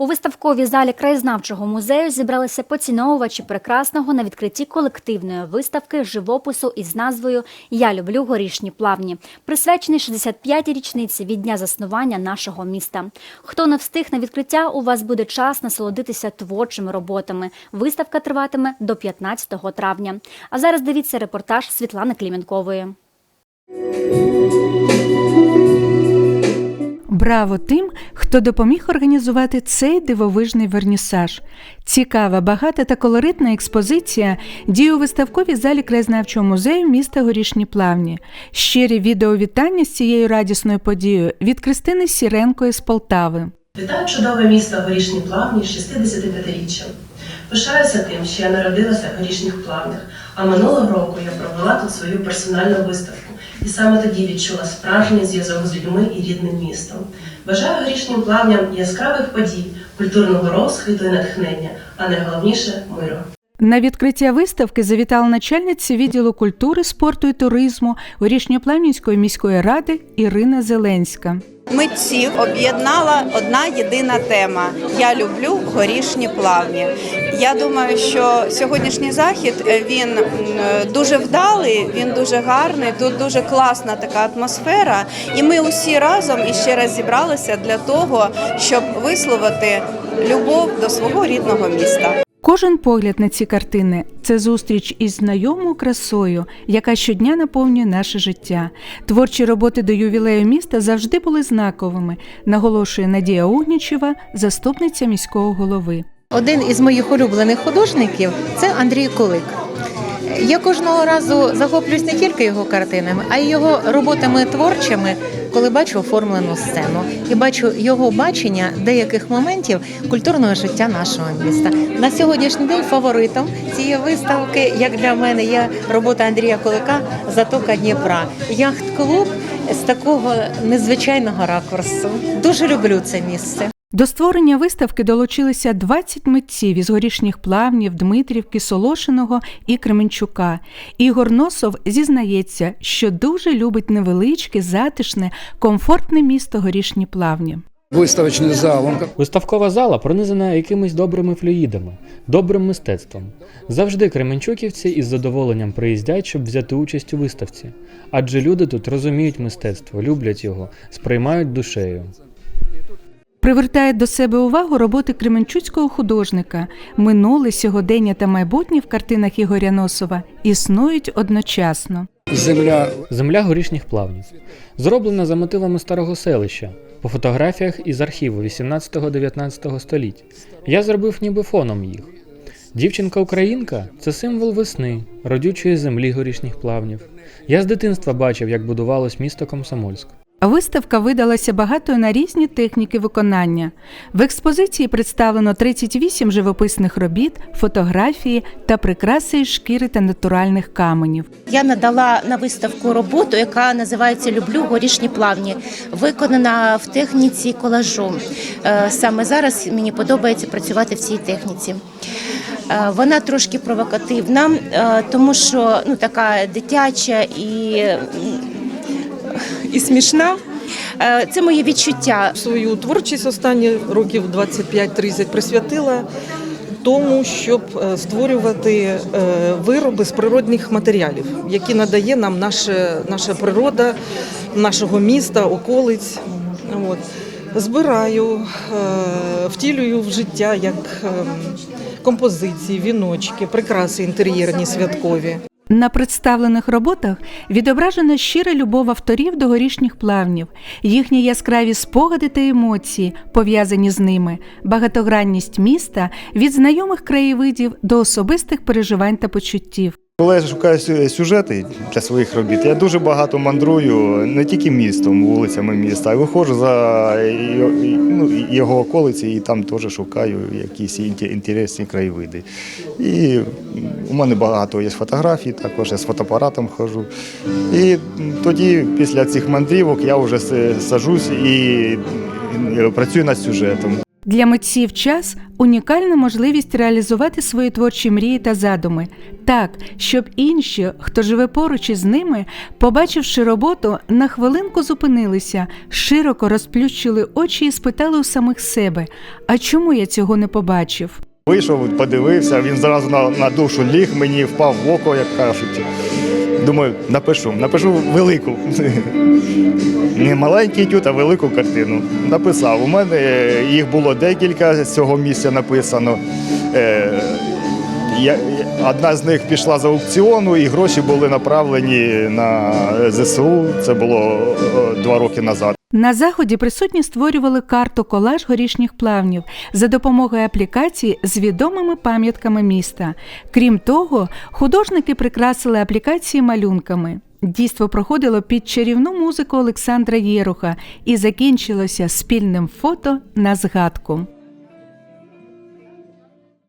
У виставковій залі краєзнавчого музею зібралися поціновувачі прекрасного на відкритті колективної виставки живопису із назвою Я люблю горішні плавні, присвячений 65-й річниці від дня заснування нашого міста. Хто не встиг на відкриття, у вас буде час насолодитися творчими роботами. Виставка триватиме до 15 травня. А зараз дивіться репортаж Світлани Клімінкової. Браво тим, хто допоміг організувати цей дивовижний вернісаж. Цікава, багата та колоритна експозиція діє у виставковій залі краєзнавчого музею міста Горішні Плавні. Щирі відеовітання з цією радісною подією від Кристини Сіренко із Полтави. Вітаю чудове місто Горішні Плавні з 65-річчям. Пишаюся тим, що я народилася в Горішніх Плавнях, а минулого року я провела тут свою персональну виставку і саме тоді відчула справжній зв'язок з людьми і рідним містом. Бажаю грішнім плавням яскравих подій, культурного розквіту і натхнення, а найголовніше миру. На відкриття виставки завітала начальниця відділу культури, спорту і туризму Горішньоплавнівської міської ради Ірина Зеленська. Митців об'єднала одна єдина тема Я люблю горішні плавні. Я думаю, що сьогоднішній захід е, він дуже вдалий, він дуже гарний. Тут дуже класна така атмосфера. І ми усі разом іще раз зібралися для того, щоб висловити любов до свого рідного міста. Кожен погляд на ці картини це зустріч із знайомою красою, яка щодня наповнює наше життя. Творчі роботи до ювілею міста завжди були знаковими, наголошує Надія Угнічева, заступниця міського голови. Один із моїх улюблених художників це Андрій Кулик. Я кожного разу захоплююсь не тільки його картинами, а й його роботами творчими, коли бачу оформлену сцену і бачу його бачення деяких моментів культурного життя нашого міста. На сьогоднішній день фаворитом цієї виставки, як для мене, є робота Андрія Кулика Затока Дніпра. Яхт-клуб з такого незвичайного ракурсу. Дуже люблю це місце. До створення виставки долучилися 20 митців із горішніх плавнів, Дмитрівки, Солошиного і Кременчука. Ігор Носов зізнається, що дуже любить невеличке, затишне, комфортне місто горішні плавні. Виставочний зал, Виставкова зала пронизана якимись добрими флюїдами, добрим мистецтвом. Завжди кременчуківці із задоволенням приїздять, щоб взяти участь у виставці. Адже люди тут розуміють мистецтво, люблять його, сприймають душею. Привертає до себе увагу роботи кременчуцького художника. Минуле, сьогодення та майбутнє в картинах Ігоря Носова існують одночасно. земля Земля горішніх плавнів. Зроблена за мотивами старого селища, по фотографіях із архіву 18-19 століть. Я зробив ніби фоном їх. Дівчинка-українка це символ весни, родючої землі горішніх плавнів. Я з дитинства бачив, як будувалось місто Комсомольськ. Виставка видалася багатою на різні техніки виконання. В експозиції представлено 38 живописних робіт, фотографії та прикраси шкіри та натуральних каменів. Я надала на виставку роботу, яка називається Люблю горішні плавні, виконана в техніці колажу. Е, Саме зараз мені подобається працювати в цій техніці. Е, Вона трошки провокативна, е, тому що ну така дитяча і, і смішна. Е, Це моє відчуття. Свою творчість останні років 25-30 присвятила тому, щоб е, створювати е, вироби з природних матеріалів, які надає нам наша, наша природа, нашого міста, околиць. От. Збираю, втілюю в життя як е, композиції, віночки, прикраси інтер'єрні святкові. На представлених роботах відображена щира любов авторів до горішніх плавнів, їхні яскраві спогади та емоції, пов'язані з ними, багатогранність міста від знайомих краєвидів до особистих переживань та почуттів. Коли я шукаю сюжети для своїх робіт, я дуже багато мандрую не тільки містом, вулицями міста, а виходжу за ну, його околиці і там теж шукаю якісь інтересні краєвиди. І у мене багато є фотографій, також я з фотоапаратом ходжу. І тоді, після цих мандрівок, я вже с- саджусь і і працюю над сюжетом. Для митців час унікальна можливість реалізувати свої творчі мрії та задуми, так, щоб інші, хто живе поруч із ними, побачивши роботу, на хвилинку зупинилися, широко розплющили очі і спитали у самих себе: а чому я цього не побачив? Вийшов, подивився, він зразу на, на душу ліг, мені впав в око, як кажуть. Думаю, напишу, напишу велику. Не маленький тют, а велику картину. Написав. У мене їх було декілька з цього місця написано. Е, одна з них пішла з аукціону, і гроші були направлені на ЗСУ. Це було е, два роки назад. На заході присутні створювали карту колаж горішніх плавнів за допомогою аплікації з відомими пам'ятками міста. Крім того, художники прикрасили аплікації малюнками. Дійство проходило під чарівну музику Олександра Єруха і закінчилося спільним фото на згадку.